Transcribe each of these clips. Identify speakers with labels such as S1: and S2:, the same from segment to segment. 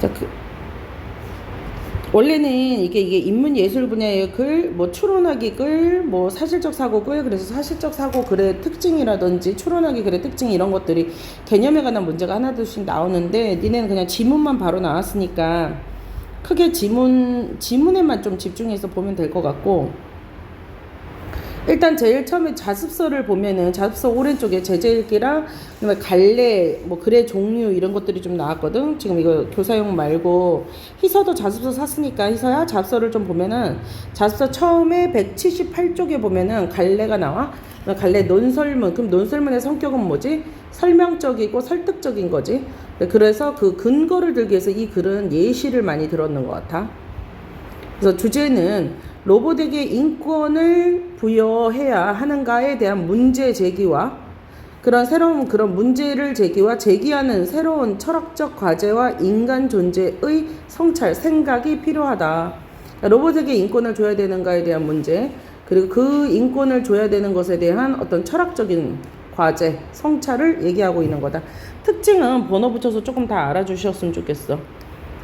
S1: 자, 그, 원래는 이게 이게 인문 예술 분야의 글, 뭐 추론하기 글, 뭐 사실적 사고 글, 그래서 사실적 사고 글의 특징이라든지 추론하기 글의 특징 이런 것들이 개념에 관한 문제가 하나둘씩 나오는데 니네는 그냥 지문만 바로 나왔으니까 크게 지문 지문에만 좀 집중해서 보면 될 것 같고 일단 제일 처음에 자습서를 보면은 자습서 오른쪽에 그다음에 갈래 뭐 글의 종류 이런 것들이 좀 나왔거든. 지금 이거 교사용 말고 희서도 자습서 샀으니까 희서야 자습서를 좀 보면은 자습서 처음에 178쪽에 보면은 갈래가 나와. 갈래 논설문 그럼 논설문의 성격은 뭐지? 설명적이고 설득적인 거지. 그래서 그 근거를 들기 위해서 이 글은 예시를 많이 들었는 것 같아. 그래서 주제는 로봇에게 인권을 부여해야 하는가에 대한 문제 제기와 그런 새로운 그런 문제를 제기와 제기하는 새로운 철학적 과제와 인간 존재의 성찰, 생각이 필요하다. 그러니까 로봇에게 인권을 줘야 되는가에 대한 문제, 그리고 그 인권을 줘야 되는 것에 대한 어떤 철학적인 과제, 성찰을 얘기하고 있는 거다. 특징은 번호 붙여서 조금 다 알아주셨으면 좋겠어.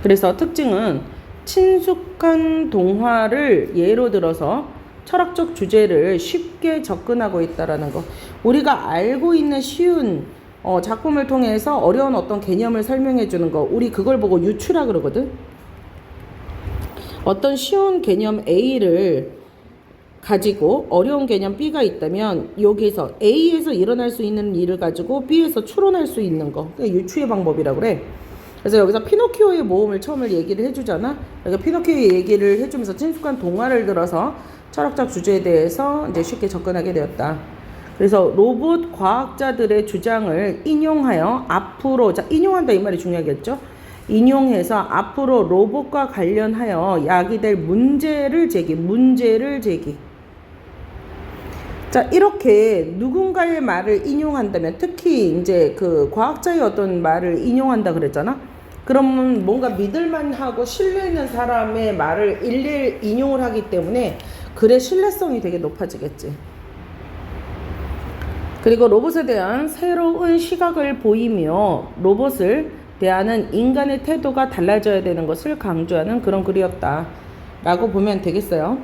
S1: 그래서 특징은 친숙한 동화를 예로 들어서 철학적 주제를 쉽게 접근하고 있다라는 거. 우리가 알고 있는 쉬운 어, 작품을 통해서 어려운 어떤 개념을 설명해 주는 거. 우리 그걸 보고 유추라 그러거든. 어떤 쉬운 개념 A를 가지고 어려운 개념 B가 있다면 여기서 A에서 일어날 수 있는 일을 가지고 B에서 추론할 수 있는 거. 그게 유추의 방법이라고 그래. 그래서 여기서 피노키오의 모험을 처음에 얘기를 해주잖아. 그러니까 피노키오의 얘기를 해주면서 친숙한 동화를 들어서 철학적 주제에 대해서 이제 쉽게 접근하게 되었다. 그래서 로봇 과학자들의 주장을 인용하여 앞으로 자 인용한다 이 말이 중요하겠죠. 인용해서 앞으로 로봇과 관련하여 야기될 문제를 제기, 문제를 제기. 자, 이렇게 누군가의 말을 인용한다면 특히 이제 그 과학자의 어떤 말을 인용한다 그랬잖아. 그러면 뭔가 믿을만하고 신뢰 있는 사람의 말을 일일 인용을 하기 때문에 글의 신뢰성이 되게 높아지겠지. 그리고 로봇에 대한 새로운 시각을 보이며 로봇을 대하는 인간의 태도가 달라져야 되는 것을 강조하는 그런 글이었다. 라고 보면 되겠어요.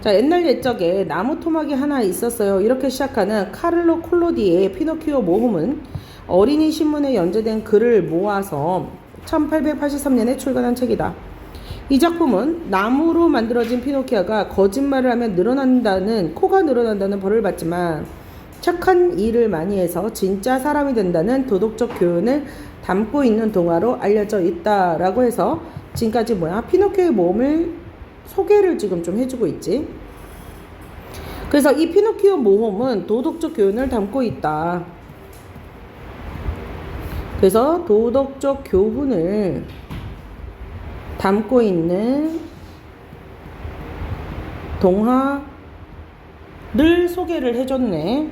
S1: 자, 옛날 옛적에 나무 토막이 하나 있었어요. 이렇게 시작하는 카를로 콜로디의 피노키오 모험은 어린이 신문에 연재된 글을 모아서 1883년에 출간한 책이다. 이 작품은 나무로 만들어진 피노키오가 거짓말을 하면 늘어난다는 코가 늘어난다는 벌을 받지만 착한 일을 많이 해서 진짜 사람이 된다는 도덕적 교훈을 담고 있는 동화로 알려져 있다라고 해서 지금까지 뭐야 피노키오의 모험을 소개를 지금 좀 해주고 있지. 그래서 이 피노키오 모험은 도덕적 교훈을 담고 있다. 그래서 도덕적 교훈을 담고 있는 동화를 소개를 해줬네.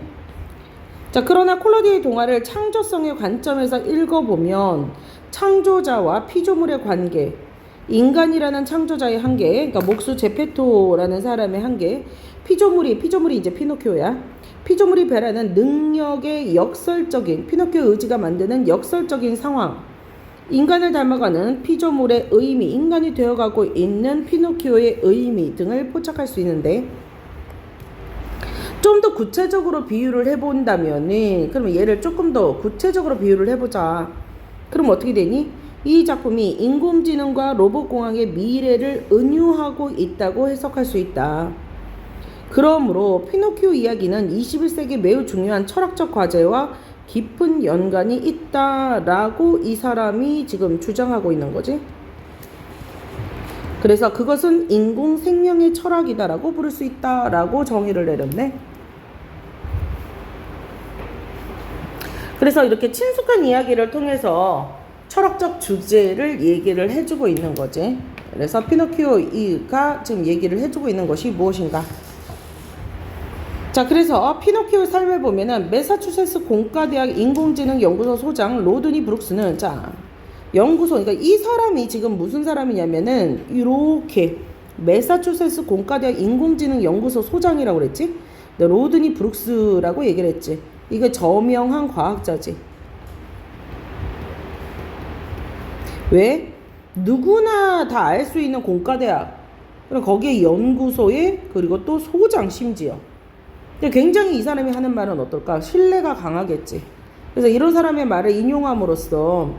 S1: 자, 그러나 콜로디의 동화를 창조성의 관점에서 읽어보면 창조자와 피조물의 관계, 인간이라는 창조자의 한계, 그러니까 목수 제페토라는 사람의 한계, 피조물이 피조물이 이제 피노키오야. 피조물이 배라는 능력의 역설적인 피노키오 의지가 만드는 역설적인 상황. 인간을 닮아가는 피조물의 의미, 인간이 되어가고 있는 피노키오의 의미 등을 포착할 수 있는데 좀 더 구체적으로 비유를 해본다면은 그러면 얘를 조금 더 구체적으로 비유를 해보자. 그럼 어떻게 되니? 이 작품이 인공지능과 로봇공학의 미래를 은유하고 있다고 해석할 수 있다. 그러므로 피노키오 이야기는 21세기 매우 중요한 철학적 과제와 깊은 연관이 있다라고 이 사람이 지금 주장하고 있는 거지. 그래서 그것은 인공 생명의 철학이다라고 부를 수 있다라고 정의를 내렸네. 그래서 이렇게 친숙한 이야기를 통해서 철학적 주제를 얘기를 해주고 있는 거지. 그래서 피노키오가 지금 얘기를 해주고 있는 것이 무엇인가? 자, 그래서 피노키오의 삶을 보면은 메사추세츠 공과대학 인공지능 연구소 소장 로드니 브룩스는 자, 연구소, 그러니까 이 사람이 지금 무슨 사람이냐면은 이렇게 메사추세츠 공과대학 인공지능 연구소 소장이라고 그랬지? 로드니 브룩스라고 얘기를 했지. 이게 저명한 과학자지. 왜? 누구나 다 알 수 있는 공과대학 그리고 거기에 연구소에 그리고 또 소장 심지어 근데 굉장히 이 사람이 하는 말은 어떨까 신뢰가 강하겠지 그래서 이런 사람의 말을 인용함으로써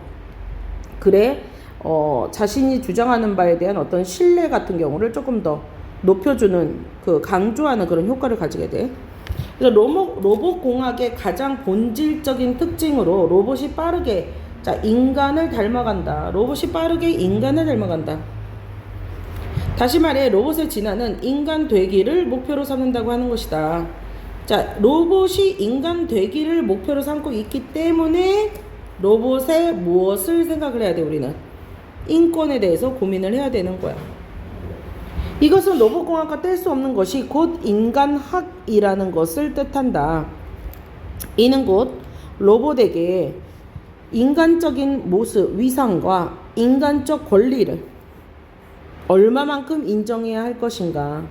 S1: 그래 어, 자신이 주장하는 바에 대한 어떤 신뢰 같은 경우를 조금 더 높여주는 그 강조하는 그런 효과를 가지게 돼. 그래서 로봇, 로봇 공학의 가장 본질적인 특징으로 로봇이 빠르게 자 인간을 닮아간다. 로봇이 빠르게 인간을 닮아간다. 다시 말해 로봇의 진화는 인간 되기를 목표로 삼는다고 하는 것이다. 자 로봇이 인간 되기를 목표로 삼고 있기 때문에 로봇의 무엇을 생각을 해야 돼 우리는 인권에 대해서 고민을 해야 되는 거야. 이것은 로봇공학과 뗄 수 없는 것이 곧 인간학이라는 것을 뜻한다. 이는 곧 로봇에게 인간적인 모습, 위상과 인간적 권리를 얼마만큼 인정해야 할 것인가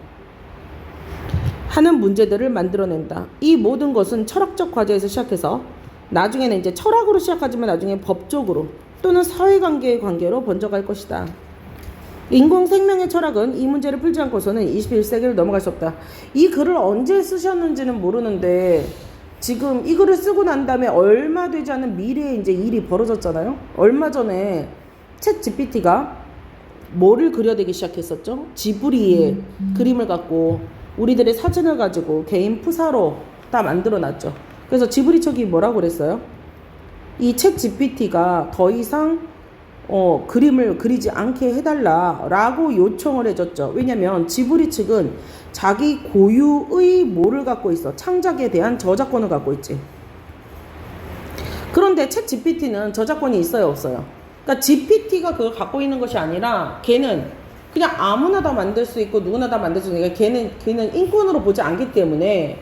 S1: 하는 문제들을 만들어낸다. 이 모든 것은 철학적 과제에서 시작해서 나중에는 이제 철학으로 시작하지만 나중에 법적으로 또는 사회관계의 관계로 번져갈 것이다. 인공 생명의 철학은 이 문제를 풀지 않고서는 21세기를 넘어갈 수 없다. 이 글을 언제 쓰셨는지는 모르는데 지금 이 글을 쓰고 난 다음에 얼마 되지 않은 미래에 이제 일이 벌어졌잖아요. 얼마 전에 챗 GPT가 뭐를 그려내기 시작했었죠? 지브리의 그림을 갖고 우리들의 사진을 가지고 개인 푸사로 다 만들어 놨죠. 그래서 지브리 측이 뭐라고 그랬어요? 이챗 GPT가 더 이상 어, 그림을 그리지 않게 해달라라고 요청을 해줬죠. 왜냐면 지브리 측은 자기 고유의 뭐를 갖고 있어. 창작에 대한 저작권을 갖고 있지. 그런데 챗 GPT는 저작권이 있어요, 없어요? 그러니까 GPT가 그걸 갖고 있는 것이 아니라 걔는 그냥 아무나 다 만들 수 있고 누구나 다 만들 수 있는 게 걔는 걔는 인권으로 보지 않기 때문에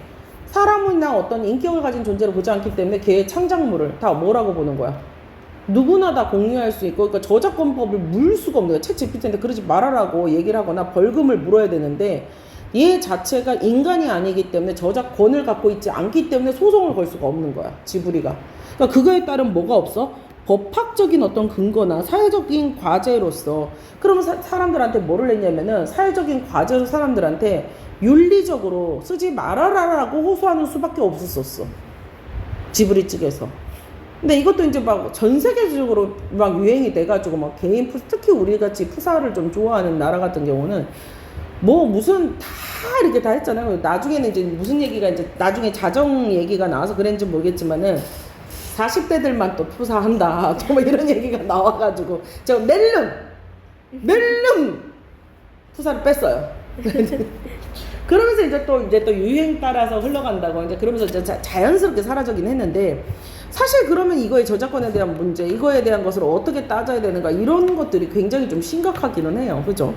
S1: 사람이나 어떤 인격을 가진 존재로 보지 않기 때문에 걔의 창작물을 다 뭐라고 보는 거야? 누구나 다 공유할 수 있고 그러니까 저작권법을 물 수가 없는 거야. 챗 GPT한테 그러지 말아라고 얘기를 하거나 벌금을 물어야 되는데 얘 자체가 인간이 아니기 때문에 저작권을 갖고 있지 않기 때문에 소송을 걸 수가 없는 거야. 지브리가. 그러니까 그거에 따른 뭐가 없어? 법학적인 어떤 근거나 사회적인 과제로서 그러면 사, 사람들한테 뭐를 했냐면은 사회적인 과제로 사람들한테 윤리적으로 쓰지 말아라라고 호소하는 수밖에 없었었어. 지브리 측에서. 근데 이것도 이제 막 전 세계적으로 막 유행이 돼가지고 막 개인 푸 특히 우리 같이 푸사를 좀 좋아하는 나라 같은 경우는 뭐 무슨 다 이렇게 다 했잖아요. 나중에는 이제 무슨 얘기가 이제 나중에 자정 얘기가 나와서 그랬는지 모르겠지만은 40대들만 또 푸사한다. 또뭐 이런 얘기가 나와가지고 제가 낼름 낼름 푸사를 뺐어요. 그러면서 이제 또 이제 또 유행 따라서 흘러간다고 이제 그러면서 이제 자, 자연스럽게 사라지긴 했는데 사실 그러면 이거의 저작권에 대한 문제, 이거에 대한 것을 어떻게 따져야 되는가 이런 것들이 굉장히 좀 심각하기는 해요, 그죠?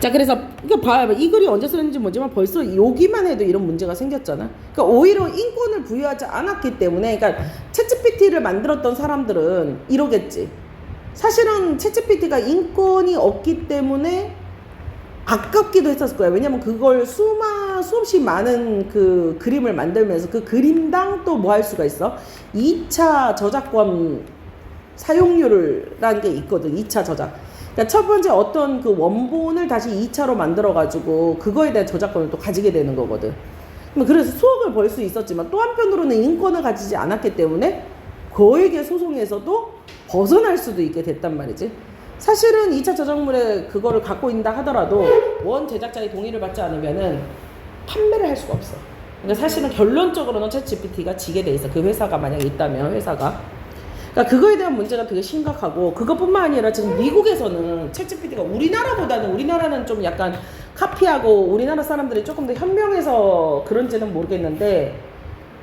S1: 자, 그래서 이거 봐요. 이 글이 언제 쓰는지 모르지만 벌써 여기만 해도 이런 문제가 생겼잖아. 그러니까 오히려 인권을 부여하지 않았기 때문에, 그러니까 챗GPT를 만들었던 사람들은 이러겠지. 사실은 챗GPT가 인권이 없기 때문에 아깝기도 했었을 거야. 왜냐면 그걸 수마, 수없이 많은 그 그림을 만들면서 그 그림당 또 뭐 할 수가 있어? 2차 저작권 사용료를라는 게 있거든. 2차 저작. 그러니까 첫 번째 어떤 그 원본을 다시 2차로 만들어가지고 그거에 대한 저작권을 또 가지게 되는 거거든. 뭐 그래서 수억을 벌 수 있었지만 또 한편으로는 인권을 가지지 않았기 때문에 거액의 소송에서도 벗어날 수도 있게 됐단 말이지. 사실은 2차 저작물에 그거를 갖고 있다 하더라도 원 제작자의 동의를 받지 않으면은 판매를 할 수가 없어. 그러니까 사실은 결론적으로는 챗 GPT가 지게 돼 있어. 그 회사가 만약에 있다면 회사가. 그러니까 그거에 대한 문제가 되게 심각하고 그것뿐만 아니라 지금 미국에서는 챗 GPT가 우리나라보다는 우리나라는 좀 약간 카피하고 우리나라 사람들이 조금 더 현명해서 그런지는 모르겠는데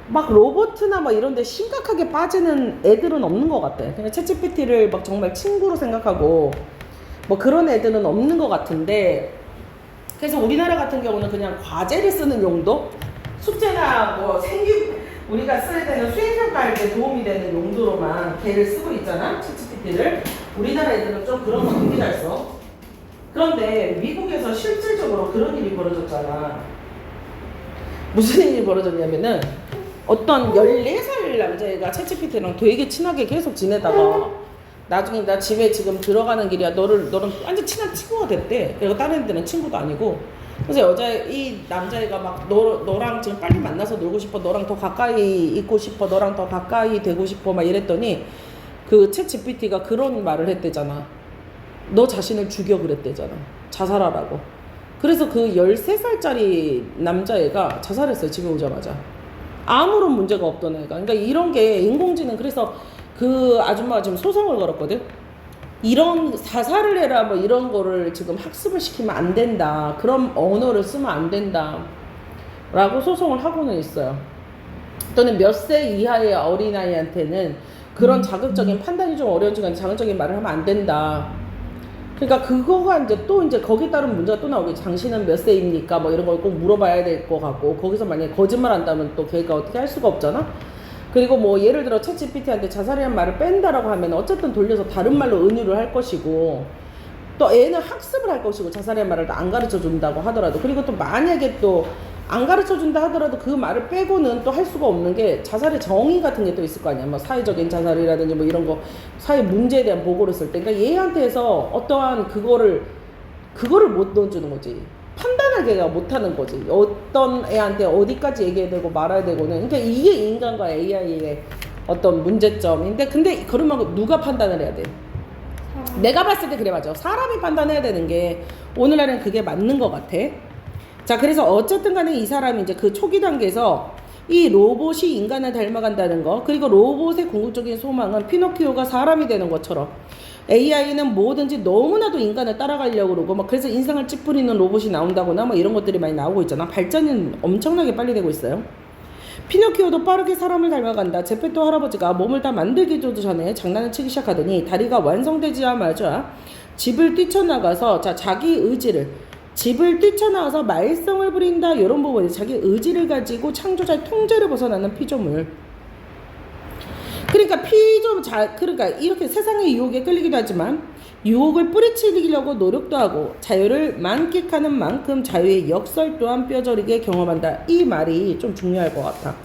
S1: 막 로보트나 막 이런 데 심각하게 빠지는 애들은 없는 것 같아. 그냥 챗GPT를 막 정말 친구로 생각하고 뭐 그런 애들은 없는 것 같은데 그래서 우리나라 같은 경우는 그냥 과제를 쓰는 용도? 숙제나 뭐 생규 우리가 써야 되는 수행평가할 때 도움이 되는 용도로만 걔를 쓰고 있잖아 챗GPT를 우리나라 애들은 좀 그런 거 되게 잘 써. 그런데 미국에서 실질적으로 그런 일이 벌어졌잖아. 무슨 일이 벌어졌냐면은 어떤 14살 남자애가 챗GPT랑 되게 친하게 계속 지내다가 나중에 나 집에 지금 들어가는 길이야. 너를 너는 완전 친한 친구가 됐대. 그리고 다른 애들은 친구도 아니고. 그래서 여자 이 남자애가 막 너, 너랑 지금 빨리 만나서 놀고 싶어. 너랑 더 가까이 있고 싶어. 너랑 더 가까이 되고 싶어. 막 이랬더니 그챗 GPT가 그런 말을 했대잖아. 너 자신을 죽여 그랬대잖아. 자살하라고. 그래서 그 13살짜리 남자애가 자살했어요. 집에 오자마자. 아무런 문제가 없던 애가. 그러니까 이런 게 인공지능 그래서 그 아줌마가 지금 소송을 걸었거든. 이런 자살을 해라 뭐 이런 거를 지금 학습을 시키면 안 된다. 그런 언어를 쓰면 안 된다. 라고 소송을 하고는 있어요. 또는 몇 세 이하의 어린아이한테는 그런 자극적인 판단이 좀 어려운 중간 자극적인 말을 하면 안 된다. 그러니까 그거가 이제 또 이제 거기에 따른 문제가 또 나오겠지. 당신은 몇 세입니까? 뭐 이런 걸 꼭 물어봐야 될 것 같고 거기서 만약에 거짓말 한다면 또 걔가 어떻게 할 수가 없잖아. 그리고 뭐 예를 들어 챗GPT한테 자살이라는 말을 뺀다라고 하면 어쨌든 돌려서 다른 말로 은유를 할 것이고 또 애는 학습을 할 것이고 자살의 말을 안 가르쳐 준다고 하더라도 그리고 또 만약에 또 안 가르쳐 준다 하더라도 그 말을 빼고는 또 할 수가 없는 게 자살의 정의 같은 게 또 있을 거 아니야. 뭐 사회적인 자살이라든지 뭐 이런 거 사회 문제에 대한 보고를 쓸 때. 그러니까 얘한테서 어떠한 그거를 그거를 못 넣어주는 거지 판단하기가 못하는 거지 어떤 애한테 어디까지 얘기해야 되고 말아야 되고는 그러니까 이게 인간과 AI의 어떤 문제점인데 근데 그러면 누가 판단을 해야 돼? 내가 봤을 때 그래 맞아. 사람이 판단해야 되는 게 오늘날은 그게 맞는 것 같아. 자, 그래서 어쨌든 간에 이 사람이 이제 그 초기 단계에서 이 로봇이 인간을 닮아간다는 거, 그리고 로봇의 궁극적인 소망은 피노키오가 사람이 되는 것처럼 AI는 뭐든지 너무나도 인간을 따라가려고 그러고, 막 그래서 인상을 찌푸리는 로봇이 나온다거나 뭐 이런 것들이 많이 나오고 있잖아. 발전은 엄청나게 빨리 되고 있어요. 피노키오도 빠르게 사람을 닮아간다. 제페토 할아버지가 몸을 다 만들기 도 전에 장난을 치기 시작하더니 다리가 완성되자마자 집을 뛰쳐나가서 자 자기 의지를 집을 뛰쳐나와서 말썽을 부린다 이런 부분에 자기 의지를 가지고 창조자의 통제를 벗어나는 피조물. 그러니까 피좀 자, 그러니까 이렇게 세상의 유혹에 끌리기도 하지만 유혹을 뿌리치려고 노력도 하고 자유를 만끽하는 만큼 자유의 역설 또한 뼈저리게 경험한다. 이 말이 좀 중요할 것 같아.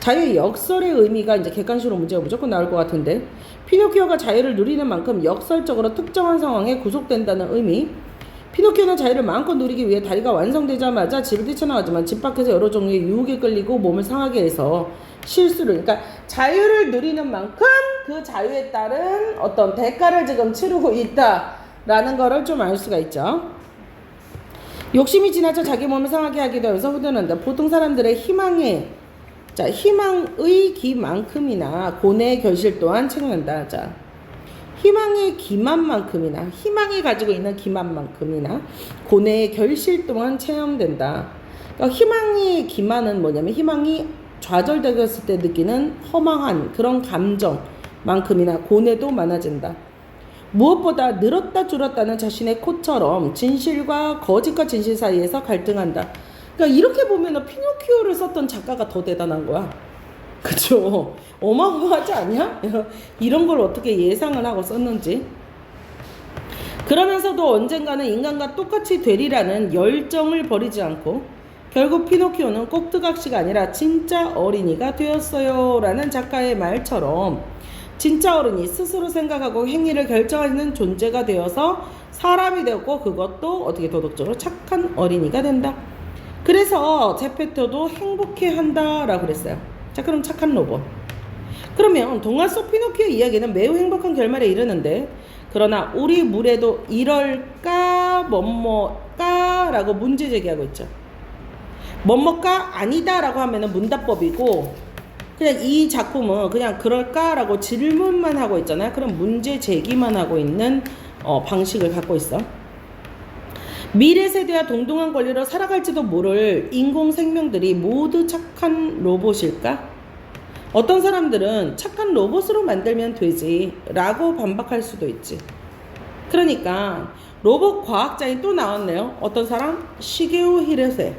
S1: 자유의 역설의 의미가 이제 객관식으로 문제가 무조건 나올 것 같은데 피노키오가 자유를 누리는 만큼 역설적으로 특정한 상황에 구속된다는 의미 피노키오는 자유를 마음껏 누리기 위해 다리가 완성되자마자 집을 뛰쳐나가지만 집 밖에서 여러 종류의 유혹에 끌리고 몸을 상하게 해서 실수를 그러니까 자유를 누리는 만큼 그 자유에 따른 어떤 대가를 지금 치르고 있다라는 거를 좀 알 수가 있죠. 욕심이 지나쳐 자기 몸을 상하게 하기도 하면서 후련한다. 보통 사람들의 희망에 자 희망의 기만큼이나 고뇌의 결실 또한 책임난다. 자 희망의 기만만큼이나 희망이 가지고 있는 기만만큼이나 고뇌의 결실 또한 체험된다. 그러니까 희망의 기만은 뭐냐면 희망이 좌절되었을 때 느끼는 허망한 그런 감정만큼이나 고뇌도 많아진다. 무엇보다 늘었다 줄었다는 자신의 코처럼 진실과 거짓과 진실 사이에서 갈등한다. 그러니까 이렇게 보면 피노키오를 썼던 작가가 더 대단한 거야. 그쵸? 어마어마하지 않냐? 이런 걸 어떻게 예상을 하고 썼는지. 그러면서도 언젠가는 인간과 똑같이 되리라는 열정을 버리지 않고 결국 피노키오는 꼭두각시가 아니라 진짜 어린이가 되었어요. 라는 작가의 말처럼 진짜 어른이 스스로 생각하고 행위를 결정하는 존재가 되어서 사람이 되었고 그것도 어떻게 도덕적으로 착한 어린이가 된다. 그래서 제페토도 행복해 한다 라고 그랬어요. 자, 그럼 착한 로봇. 그러면 동화 속 피노키오 이야기는 매우 행복한 결말에 이르는데 그러나 우리 물에도 이럴까 뭐뭐까 라고 문제 제기하고 있죠. 뭐뭐까 아니다라고 하면은 문답법이고 그냥 이 작품은 그냥 그럴까라고 질문만 하고 있잖아요. 그럼 문제 제기만 하고 있는 어, 방식을 갖고 있어. 미래 세대와 동등한 권리로 살아갈지도 모를 인공 생명들이 모두 착한 로봇일까? 어떤 사람들은 착한 로봇으로 만들면 되지 라고 반박할 수도 있지. 그러니까 로봇 과학자인 또 나왔네요. 어떤 사람? 시게오 히레세.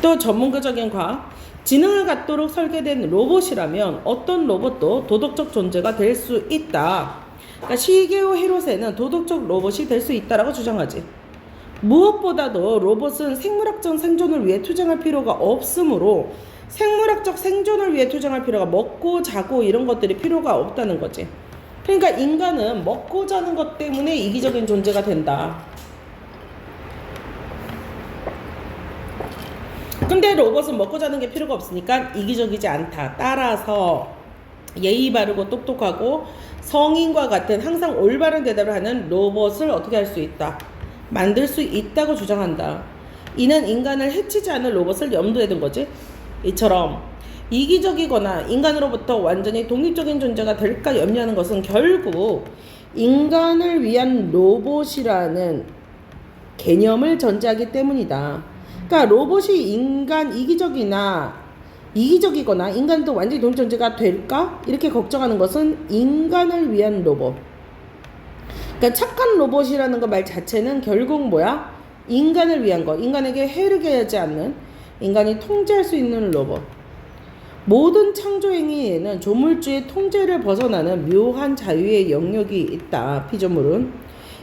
S1: 또 전문가적인 과학. 지능을 갖도록 설계된 로봇이라면 어떤 로봇도 도덕적 존재가 될 수 있다. 그러니까 시게오 히로세는 도덕적 로봇이 될 수 있다라고 주장하지. 무엇보다도 로봇은 생물학적 생존을 위해 투쟁할 필요가 없으므로 생물학적 생존을 위해 투쟁할 필요가 먹고 자고 이런 것들이 필요가 없다는 거지. 그러니까 인간은 먹고 자는 것 때문에 이기적인 존재가 된다. 근데 로봇은 먹고 자는 게 필요가 없으니까 이기적이지 않다. 따라서 예의 바르고 똑똑하고 성인과 같은 항상 올바른 대답을 하는 로봇을 어떻게 할 수 있다. 만들 수 있다고 주장한다. 이는 인간을 해치지 않을 로봇을 염두에 둔 거지. 이처럼 이기적이거나 인간으로부터 완전히 독립적인 존재가 될까 염려하는 것은 결국 인간을 위한 로봇이라는 개념을 전제하기 때문이다. 그러니까 로봇이 인간 이기적이나 이기적이거나 인간도 완전히 독립 존재가 될까? 이렇게 걱정하는 것은 인간을 위한 로봇. 그러니까 착한 로봇이라는 거말 자체는 결국 뭐야? 인간을 위한 거. 인간에게 해르게 하지 않는 인간이 통제할 수 있는 로봇. 모든 창조 행위에는 조물주의 통제를 벗어나는 묘한 자유의 영역이 있다. 피조물은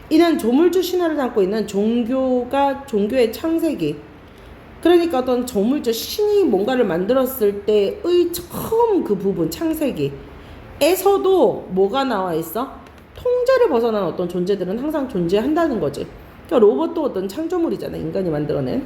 S1: 이는 조물주 신화를 담고 있는 종교가 종교의 창세기. 그러니까 어떤 조물주 신이 뭔가를 만들었을 때의 처음 그 부분 창세기에서도 뭐가 나와 있어? 통제를 벗어난 어떤 존재들은 항상 존재한다는 거지. 그러니까 로봇도 어떤 창조물이잖아. 인간이 만들어낸.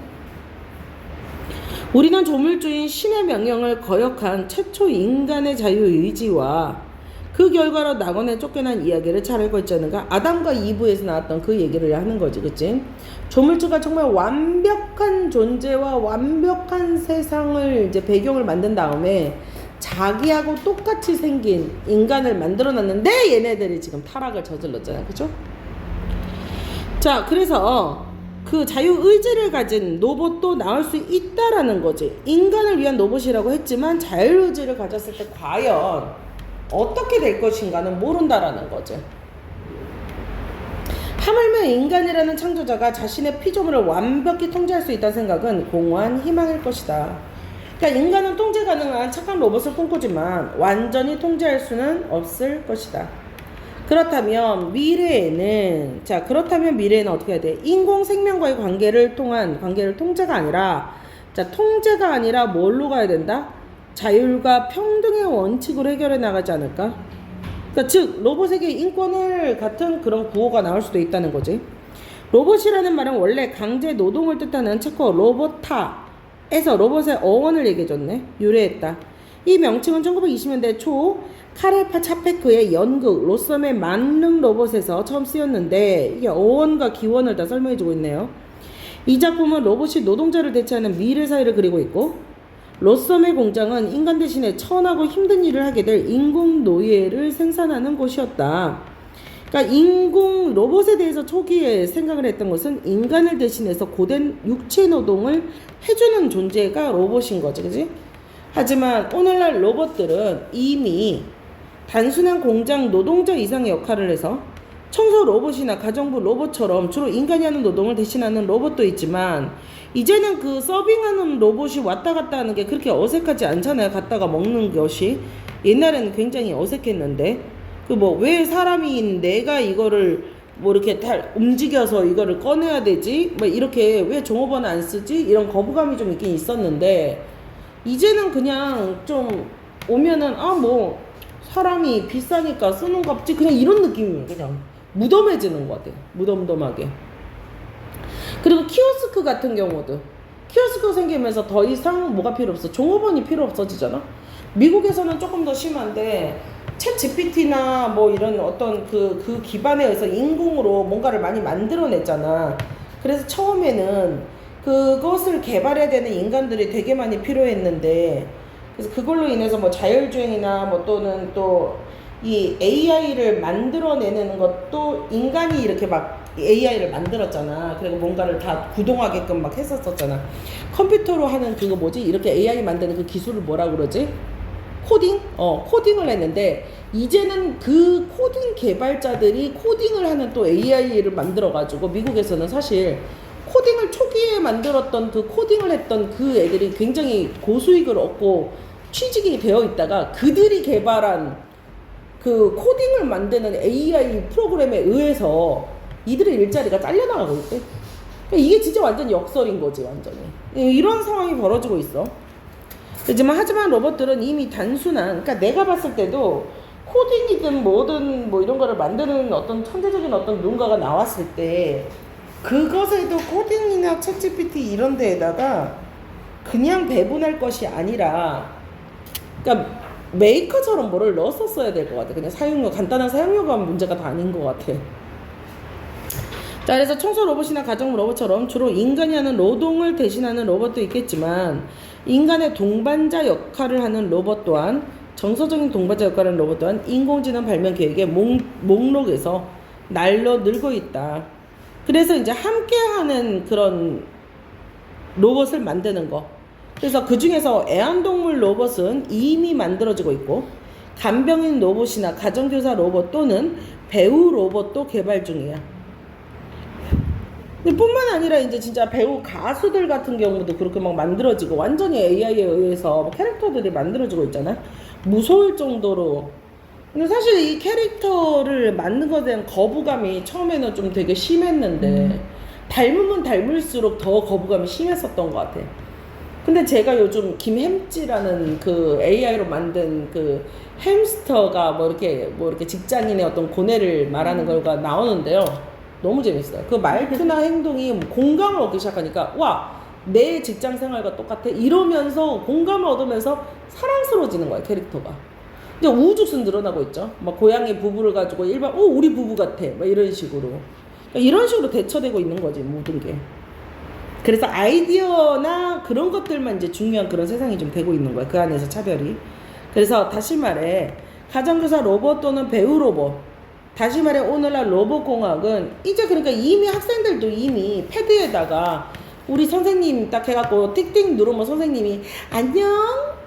S1: 우리는 조물주인 신의 명령을 거역한 최초 인간의 자유의지와 그 결과로 낙원에 쫓겨난 이야기를 있지 않은가? 아담과 이브에서 나왔던 그 얘기를 하는 거지, 그치? 조물주가 정말 완벽한 존재와 완벽한 세상을 이제 배경을 만든 다음에 자기하고 똑같이 생긴 인간을 만들어 놨는데 얘네들이 지금 타락을 저질렀잖아, 그죠? 자, 그래서 그 자유 의지를 가진 로봇도 나올 수 있다라는 거지. 인간을 위한 로봇이라고 했지만 자유 의지를 가졌을 때 과연 어떻게 될 것인가는 모른다라는 거지. 하물며 인간이라는 창조자가 자신의 피조물을 완벽히 통제할 수 있다는 생각은 공허한 희망일 것이다. 그러니까 인간은 통제 가능한 착한 로봇을 꿈꾸지만 완전히 통제할 수는 없을 것이다. 그렇다면 미래에는 자 그렇다면 미래에는 어떻게 해야 돼? 인공 생명과의 관계를 통한 관계를 통제가 아니라 자 통제가 아니라 뭘로 가야 된다? 자율과 평등의 원칙으로 해결해 나가지 않을까? 그러니까 즉 로봇에게 인권을 같은 그런 구호가 나올 수도 있다는 거지. 로봇이라는 말은 원래 강제 노동을 뜻하는 체코 로보타에서 로봇의 어원을 얘기해줬네. 유래했다. 이 명칭은 1920년대 초 카레파 차페크의 연극 로썸의 만능 로봇에서 처음 쓰였는데 이게 어원과 기원을 다 설명해주고 있네요. 이 작품은 로봇이 노동자를 대체하는 미래 사회를 그리고 있고 로썸의 공장은 인간 대신에 천하고 힘든 일을 하게 될 인공 노예를 생산하는 곳이었다. 그러니까 인공 로봇에 대해서 초기에 생각을 했던 것은 인간을 대신해서 고된 육체 노동을 해주는 존재가 로봇인 거지, 그지? 하지만 오늘날 로봇들은 이미 단순한 공장 노동자 이상의 역할을 해서 청소 로봇이나 가정부 로봇처럼 주로 인간이 하는 노동을 대신하는 로봇도 있지만 이제는 그 서빙하는 로봇이 왔다 갔다 하는 게 그렇게 어색하지 않잖아요. 갔다가 먹는 것이. 옛날에는 굉장히 어색했는데. 그 뭐 왜 사람이 내가 이거를 뭐 이렇게 다 움직여서 이거를 꺼내야 되지? 뭐 이렇게 왜 종업원 안 쓰지? 이런 거부감이 좀 있긴 있었는데. 이제는 그냥 좀 오면은 아 뭐 사람이 비싸니까 쓰는 거 없지? 그냥 이런 느낌이에요 그냥. 무덤해지는 것 같아요. 무덤덤하게 그리고 키오스크 같은 경우도 키오스크 생기면서 더 이상 뭐가 필요 없어. 종업원이 필요 없어지잖아. 미국에서는 조금 더 심한데 챗 GPT나 뭐 이런 어떤 그, 그 기반에 의해서 인공으로 뭔가를 많이 만들어냈잖아. 그래서 처음에는 그것을 개발해야 되는 인간들이 되게 많이 필요했는데 그래서 그걸로 인해서 뭐 자율주행이나 뭐 또는 또 이 AI를 만들어내는 것도 인간이 이렇게 막 AI를 만들었잖아. 그리고 뭔가를 다 구동하게끔 막 했었었잖아. 컴퓨터로 하는 그거 뭐지? 이렇게 AI 만드는 그 기술을 뭐라 그러지? 코딩? 어, 코딩을 했는데 이제는 그 코딩 개발자들이 코딩을 하는 또 AI를 만들어 가지고 미국에서는 사실 코딩을 초기에 만들었던 그 코딩을 했던 그 애들이 굉장히 고수익을 얻고 취직이 되어 있다가 그들이 개발한 그 코딩을 만드는 AI 프로그램에 의해서 이들의 일자리가 잘려나가고 있대. 그러니까 이게 진짜 완전 역설인 거지, 완전히. 이런 상황이 벌어지고 있어. 하지만, 하지만 로봇들은 이미 단순한, 그러니까 내가 봤을 때도 코딩이든 뭐든 뭐 이런 거를 만드는 어떤 천재적인 어떤 누군가가 나왔을 때 그것에도 코딩이나 챗GPT 이런 데에다가 그냥 배분할 것이 아니라 그러니까 메이커처럼 뭐를 넣었었어야 될 것 같아. 그냥 사용료 간단한 사용료가 문제가 다 아닌 것 같아. 자, 그래서 청소 로봇이나 가정 로봇처럼 주로 인간이 하는 노동을 대신하는 로봇도 있겠지만 인간의 동반자 역할을 하는 로봇 또한 정서적인 동반자 역할을 하는 로봇 또한 인공지능 발명 계획의 목, 목록에서 날로 늘고 있다. 그래서 이제 함께하는 그런 로봇을 만드는 거. 그래서 그 중에서 애완동물 로봇은 이미 만들어지고 있고 간병인 로봇이나 가정교사 로봇 또는 배우 로봇도 개발 중이야. 뿐만 아니라 이제 진짜 배우 가수들 같은 경우도 그렇게 막 만들어지고 완전히 AI에 의해서 막 캐릭터들이 만들어지고 있잖아. 무서울 정도로. 근데 사실 이 캐릭터를 만든 것에 대한 거부감이 처음에는 좀 되게 심했는데 닮으면 닮을수록 더 거부감이 심했었던 것 같아. 근데 제가 요즘 김햄찌라는 그 AI로 만든 그 햄스터가 뭐 이렇게 뭐 이렇게 직장인의 어떤 고뇌를 말하는 거가 나오는데요. 너무 재밌어요. 그 말투나 행동이 공감을 얻기 시작하니까 와, 내 직장 생활과 똑같아. 이러면서 공감을 얻으면서 사랑스러워지는 거야, 캐릭터가. 근데 우후죽순 늘어나고 있죠. 막 고양이 부부를 가지고 일반, 어, 우리 부부 같아. 막 이런 식으로. 그러니까 이런 식으로 대처되고 있는 거지, 모든 게. 그래서 아이디어나 그런 것들만 이제 중요한 그런 세상이 좀 되고 있는 거야. 그 안에서 차별이. 그래서 다시 말해, 가정교사 로봇 또는 배우 로봇. 다시 말해, 오늘날 로봇공학은 이제 그러니까 이미 학생들도 이미 패드에다가 우리 선생님 딱 해갖고 띡띡 누르면 선생님이 안녕?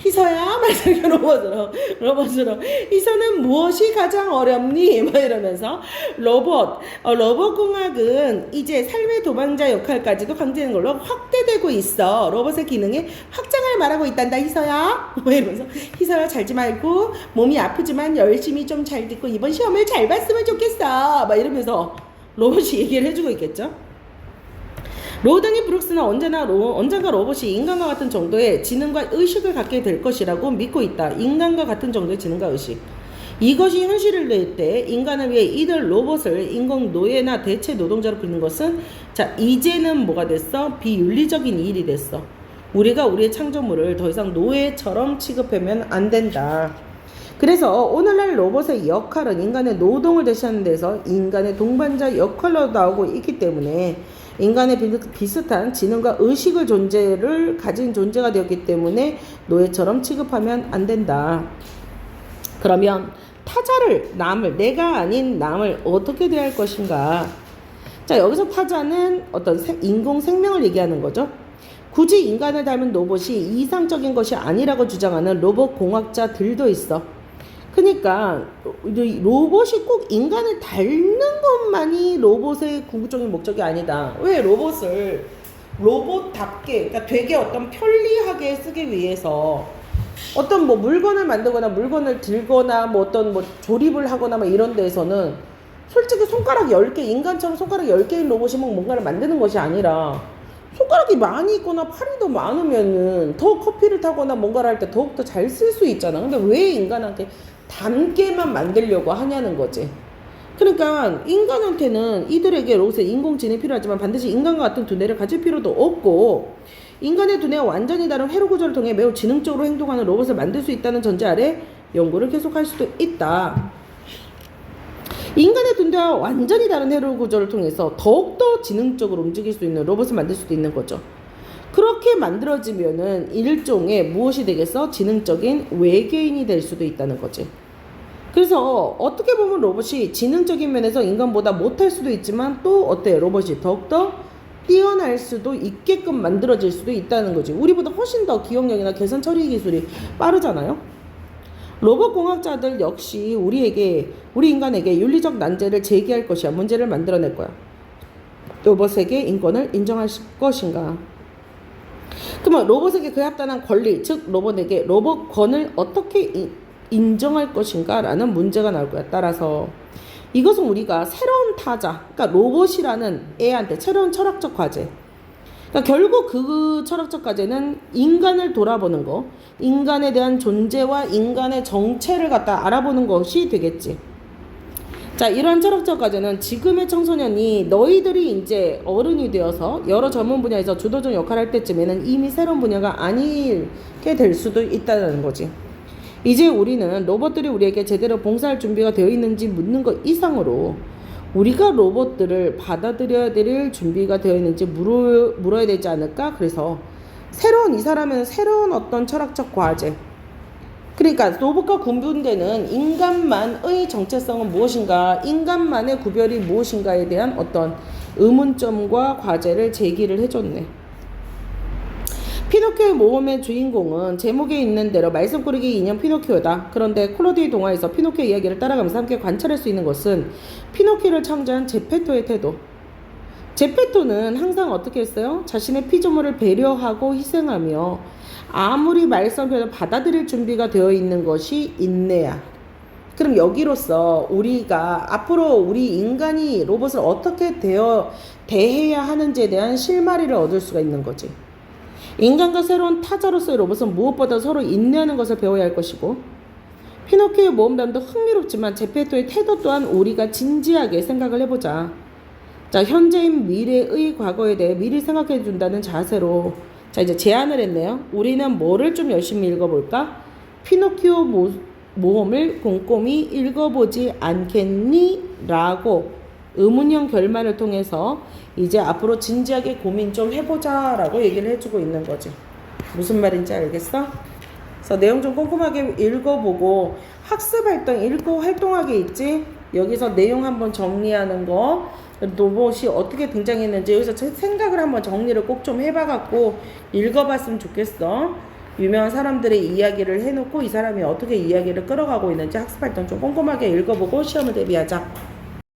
S1: 희서야? 막 이렇게 로봇으로, 로봇으로. 희서는 무엇이 가장 어렵니? 막 이러면서. 로봇, 어, 로봇 공학은 이제 삶의 도망자 역할까지도 강제하는 걸로 확대되고 있어. 로봇의 기능에 확장을 말하고 있단다, 희서야? 막 이러면서. 희서야, 잘지 말고, 몸이 아프지만 열심히 좀 잘 듣고 이번 시험을 잘 봤으면 좋겠어. 막 이러면서 로봇이 얘기를 해주고 있겠죠? 로드니 브룩스는 언제나 로, 언젠가 로봇이 인간과 같은 정도의 지능과 의식을 갖게 될 것이라고 믿고 있다. 인간과 같은 정도의 지능과 의식. 이것이 현실을 낼 때 인간을 위해 이들 로봇을 인공 노예나 대체 노동자로 부리는 것은 자 이제는 뭐가 됐어? 비윤리적인 일이 됐어. 우리가 우리의 창조물을 더 이상 노예처럼 취급하면 안 된다. 그래서 오늘날 로봇의 역할은 인간의 노동을 대신하는 데서 인간의 동반자 역할로 나오고 있기 때문에 인간의 비- 비슷한 지능과 의식을 존재를 가진 존재가 되었기 때문에 노예처럼 취급하면 안 된다. 그러면 타자를 남을 내가 아닌 남을 어떻게 대할 것인가? 자 여기서 타자는 어떤 생- 인공 생명을 얘기하는 거죠. 굳이 인간을 닮은 로봇이 이상적인 것이 아니라고 주장하는 로봇 공학자들도 있어. 그러니까 이 로봇이 꼭 인간을 닮는 것만이 로봇의 궁극적인 목적이 아니다. 왜 로봇을 로봇답게 그러니까 되게 어떤 편리하게 쓰기 위해서 어떤 뭐 물건을 만들거나 물건을 들거나 뭐 어떤 뭐 조립을 하거나 뭐 이런 데에서는 솔직히 손가락 10개 인간처럼 손가락 10개인 로봇이 막 뭔가를 만드는 것이 아니라 손가락이 많이 있거나 팔이 더 많으면은 더 커피를 타거나 뭔가를 할 때 더욱더 잘 쓸 수 있잖아. 근데 왜 인간한테 닮게만 만들려고 하냐는 거지. 그러니까 인간한테는 이들에게 로봇의 인공지능이 필요하지만 반드시 인간과 같은 두뇌를 가질 필요도 없고 인간의 두뇌와 완전히 다른 회로 구조를 통해 매우 지능적으로 행동하는 로봇을 만들 수 있다는 전제 아래 연구를 계속할 수도 있다. 인간의 두뇌와 완전히 다른 회로 구조를 통해서 더욱더 지능적으로 움직일 수 있는 로봇을 만들 수도 있는 거죠. 그렇게 만들어지면은 일종의 무엇이 되겠어? 지능적인 외계인이 될 수도 있다는 거지. 그래서 어떻게 보면 로봇이 지능적인 면에서 인간보다 못할 수도 있지만 또 어때? 로봇이 더욱더 뛰어날 수도 있게끔 만들어질 수도 있다는 거지. 우리보다 훨씬 더 기억력이나 계산 처리 기술이 빠르잖아요. 로봇 공학자들 역시 우리에게 우리 인간에게 윤리적 난제를 제기할 것이야. 문제를 만들어낼 거야. 로봇에게 인권을 인정할 것인가? 그러면 로봇에게 그에 합당한 권리, 즉 로봇에게 로봇권을 어떻게 이- 인정할 것인가라는 문제가 나올 거야. 따라서 이것은 우리가 새로운 타자, 그러니까 로봇이라는 애한테 새로운 철학적 과제, 그러니까 결국 그 철학적 과제는 인간을 돌아보는 거, 인간에 대한 존재와 인간의 정체를 갖다 알아보는 것이 되겠지. 자, 이러한 철학적 과제는 지금의 청소년이 너희들이 이제 어른이 되어서 여러 전문 분야에서 주도적 역할을 할 때쯤에는 이미 새로운 분야가 아니게 될 수도 있다는 거지. 이제 우리는 로봇들이 우리에게 제대로 봉사할 준비가 되어 있는지 묻는 것 이상으로 우리가 로봇들을 받아들여야 될 준비가 되어 있는지 물어, 물어야 되지 않을까? 그래서 새로운 이 사람은 새로운 어떤 철학적 과제, 그러니까 로봇과 구분되는 인간만의 정체성은 무엇인가, 인간만의 구별이 무엇인가에 대한 어떤 의문점과 과제를 제기를 해줬네. 피노키오의 모험의 주인공은 제목에 있는 대로 말썽꾸러기 인형 피노키오다. 그런데 콜로디 동화에서 피노키오 이야기를 따라가면서 함께 관찰할 수 있는 것은 피노키오를 창조한 제페토의 태도. 제페토는 항상 어떻게 했어요? 자신의 피조물을 배려하고 희생하며 아무리 말썽해도 받아들일 준비가 되어 있는 것이 인내야. 그럼 여기로서 우리가 앞으로 우리 인간이 로봇을 어떻게 대어, 대해야 하는지에 대한 실마리를 얻을 수가 있는 거지. 인간과 새로운 타자로서의 로봇은 무엇보다 서로 인내하는 것을 배워야 할 것이고 피노키오의 모험담도 흥미롭지만 제페토의 태도 또한 우리가 진지하게 생각을 해보자. 자, 현재인 미래의 과거에 대해 미리 생각해 준다는 자세로 자, 이제 제안을 했네요. 우리는 뭐를 좀 열심히 읽어볼까? 피노키오 모, 모험을 꼼꼼히 읽어보지 않겠니? 라고 의문형 결말을 통해서 이제 앞으로 진지하게 고민 좀 해보자 라고 얘기를 해주고 있는 거지. 무슨 말인지 알겠어? 그래서 내용 좀 꼼꼼하게 읽어보고 학습 활동 읽고 활동하게 있지 여기서 내용 한번 정리하는 거 로봇이 어떻게 등장했는지 여기서 제 생각을 한번 정리를 꼭 좀 해봐갖고 읽어봤으면 좋겠어. 유명한 사람들의 이야기를 해놓고 이 사람이 어떻게 이야기를 끌어가고 있는지 학습 활동 좀 꼼꼼하게 읽어보고 시험을 대비하자